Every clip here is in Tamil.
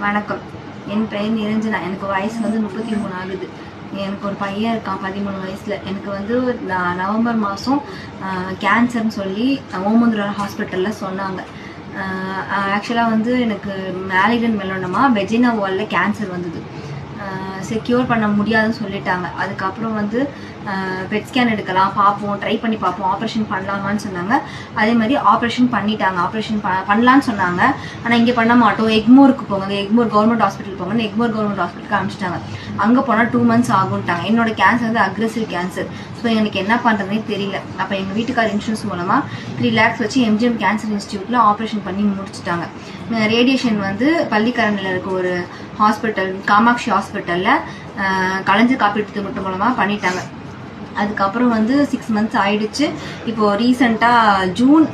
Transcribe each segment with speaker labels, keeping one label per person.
Speaker 1: வணக்கம். என் பெயர் நிரஞ்சனா. எனக்கு வயசு வந்து முப்பத்தி மூணு ஆகுது. எனக்கு ஒரு பையன் இருக்கான் பதிமூணு வயசில். எனக்கு வந்து நான் நவம்பர் மாதம் கேன்சர்னு சொல்லி ஓமந்துரா ஹாஸ்பிட்டலில் சொன்னாங்க. ஆக்சுவலாக வந்து எனக்கு மேலிடன் மெலோனமா வெஜினா வாலில் கேன்சர் வந்தது. செக்யூர் பண்ண முடியாதுன்னு சொல்லிட்டாங்க. அதுக்கப்புறம் வந்து பெட் ஸ்கேன் எடுக்கலாம் பார்ப்போம் ட்ரை பண்ணி பார்ப்போம் ஆப்ரேஷன் பண்ணலாமான்னு சொன்னாங்க. அதே மாதிரி ஆப்ரேஷன் பண்ணிட்டாங்க. ஆப்ரேஷன் பண்ணலான்னு சொன்னாங்க. ஆனால் இங்கே பண்ண மாட்டோம். எக்மோருக்கு போங்க எக்மோர் கவர்மெண்ட் ஹாஸ்பிட்டல் போங்க எக்மோர் கவர்மெண்ட் ஹாஸ்பிட்டலுக்கு அனுப்பிச்சிட்டாங்க. அங்கே போனால் டூ மந்த்ஸ் ஆகும்ட்டாங்க. என்னோட கேன்சர் வந்து அக்ரெசிவ் கேன்சர் ஸோ எனக்கு என்ன பண்ணுறதுனே தெரியல. அப்போ எங்கள் வீட்டுக்கார் இன்சூரன்ஸ் மூலமாக த்ரீ லேக்ஸ் வச்சு எம்ஜிஎம் கேன்சர் இன்ஸ்டியூட்டில் ஆப்ரேஷன் பண்ணி முடிச்சிட்டாங்க. ரேடியேஷன் வந்து பள்ளிக்கரணில் இருக்க ஒரு ஹாஸ்பிட்டல் காமாட்சி ஹாஸ்பிட்டலில் கலைஞர் காப்பீட்டு திட்டம் மூலமாக பண்ணிட்டாங்க. அதுக்கப்புறம் வந்து சிக்ஸ் மந்த்ஸ் ஆயிடுச்சு. இப்போது ரீசெண்டாக ஜூன்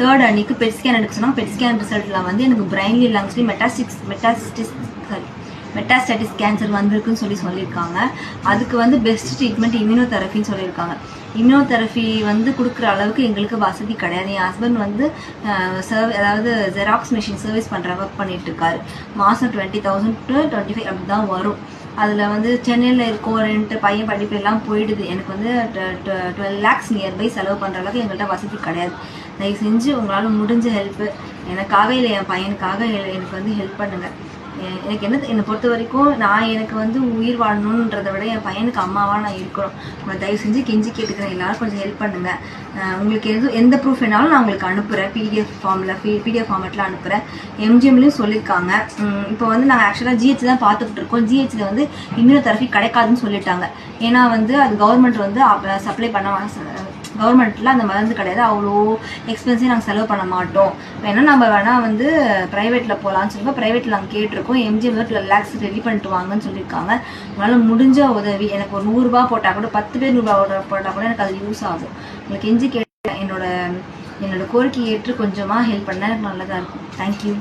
Speaker 1: தேர்ட் அன்னைக்கு பெட் ஸ்கேன் எடுக்க சொன்னாங்க. பெட் ஸ்கேன் ரிசல்ட்டில் வந்து எனக்கு பிரைன்லி லங்ஸ்லேயும் மெட்டாஸ்டிக்ஸ் மெட்டாஸ்டிஸ் சாரி மெட்டாஸ்டாட்டிஸ் கேன்சர் வந்திருக்குன்னு சொல்லி சொல்லியிருக்காங்க. அதுக்கு வந்து பெஸ்ட் ட்ரீட்மெண்ட் இம்யூனோதெரபின்னு சொல்லியிருக்காங்க. இம்யூனோதெரபி வந்து கொடுக்குற அளவுக்கு எங்களுக்கு வசதி கிடையாது. என் ஹஸ்பண்ட் வந்து சர்வ் அதாவது ஜெராக்ஸ் மிஷின் சர்வீஸ் பண்ணுற ஒர்க் பண்ணிட்டு இருக்காரு மாதம் twenty thousand to twenty five அப்படி தான் வரும். அதில் வந்து சென்னையில் இருக்கோ ரெண்டு பையன் படிப்பு எல்லாம் போயிடுது. எனக்கு வந்து டுவெல் லேக்ஸ் நியர்பை செலவு பண்ணுற அளவுக்கு எங்கள்கிட்ட வசதி கிடையாது. தயவு செஞ்சு உங்களால் முடிஞ்ச ஹெல்ப்பு எனக்காக இல்லை என் பையனுக்காக எனக்கு வந்து ஹெல்ப் பண்ணுங்கள் எனக்கு என்ன என்னை பொறுத்த வரைக்கும் நான் எனக்கு வந்து உயிர் வாழணுன்றதை விட என் பையனுக்கு அம்மாவாக நான் இருக்கிறோம் உங்களை தயவு செஞ்சு கெஞ்சி கேட்டுக்கிறேன். எல்லாரும் கொஞ்சம் ஹெல்ப் பண்ணுங்கள் உங்களுக்கு எது எந்த ப்ரூஃப் வேணாலும் நான் உங்களுக்கு அனுப்புகிறேன் பிடிஎஃப் ஃபார்மில் பி பிடிஎஃப் ஃபார்மெட்டில் அனுப்புகிறேன் எம்ஜிஎம்லேயும் சொல்லியிருக்காங்க இப்போ வந்து நாங்கள் ஆக்சுவலாக ஜிஹெச் தான் பார்த்துக்கிட்டு இருக்கோம். ஜிஹெச்சில் வந்து இம்யூனோதெரபி கிடைக்காதுன்னு சொல்லிட்டாங்க. ஏன்னா வந்து அது கவர்மெண்ட் வந்து சப்ளை பண்ண கவர்மெண்ட்டில் அந்த மருந்து கிடையாது அவ்வளோ எக்ஸ்பென்சிவ் நாங்கள் செலவு பண்ண மாட்டோம். வேணால் நம்ம வேணால் வந்து ப்ரைவேட்டில் போகலான்னு சொல்லுவோம் ப்ரைவேட்டில் நாங்கள் கேட்டிருக்கோம். எம்ஜிஎம் வந்து லேக்ஸ் ரெடி பண்ணிட்டு வாங்கன்னு சொல்லியிருக்காங்க. அதனால் முடிஞ்ச உதவி எனக்கு ஒரு நூறுரூபா போட்டால் கூட பத்து பேர் நூறுரூபா போட்டால் கூட எனக்கு அது யூஸ் ஆகும். உங்களுக்கு எஞ்சி கேட்டேன் என்னோட என்னோட கோரிக்கை ஏற்று கொஞ்சமாக ஹெல்ப் பண்ணால் எனக்கு நல்லதாக இருக்கும். தேங்க்யூ